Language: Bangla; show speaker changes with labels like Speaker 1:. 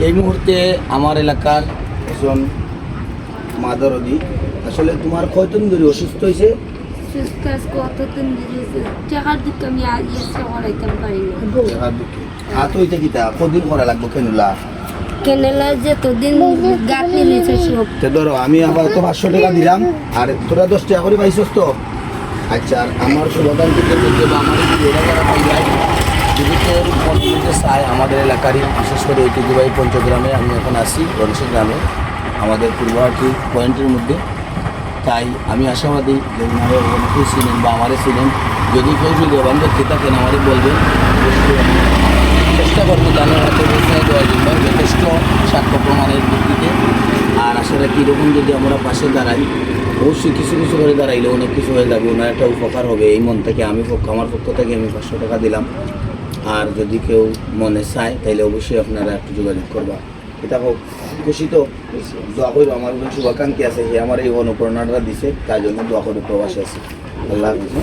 Speaker 1: এই মুহূর্তে আমার এলাকার একজন মাদরদি আসলে তোমার কয়দিন ধরে অসুস্থ হয়েছে? হাত হইতে কিতা কদিন করা লাগবো কেনুলা
Speaker 2: কেনেলা যে তোদিন গাঁথনি নিয়েছে সব।
Speaker 1: তো ধরো আমি আপাতত পাঁচশো টাকা দিলাম আর তোরা দশ টাকা করে পাইছস তো? আচ্ছা আর আমার সমাধান থেকে আমার যদি ওরা যারা পাই যায় যদি কেউ চায় আমাদের এলাকারই, বিশেষ করে ঐতিহ্যবাহী পঞ্চগ্রামে আমি এখন আসি গণেশ গ্রামে। আমাদের পূর্বহাটি পয়েন্টের মধ্যে। তাই আমি আশাবাদী যে ওনারা অনেকেই ছিলেন বা আমারে ছিলেন। যদি কেউ যদি অবান ব্যক্তি থাকেন আমারই বলবেন। চেষ্টা করব তাদের হাতে পৌঁছায় দেওয়ার জন্য যথেষ্ট সাক্ষ্য প্রমাণের ভিত্তিতে। আর আসলে কীরকম যদি আমরা পাশে দাঁড়াই, অবশ্যই কিছু কিছু করে দাঁড়াইলে অনেক কিছু হয়ে যাবে। ওনার একটা উপকার হবে। এই মন থেকে, আমি পক্ষ, আমার পক্ষ থেকে আমি পাঁচশো টাকা দিলাম। আর যদি কেউ মনে চায় তাহলে অবশ্যই আপনারা একটু যোগাযোগ করবা। এটা হোক, খুশি তো? দোয়া করব আমার শুভাকাঙ্ক্ষী আছে, সে আমার এই অনুপ্রেরণাটা দিছে তার জন্য দোয়া করে প্রবাসী আছে। আল্লাহ হাফিজ?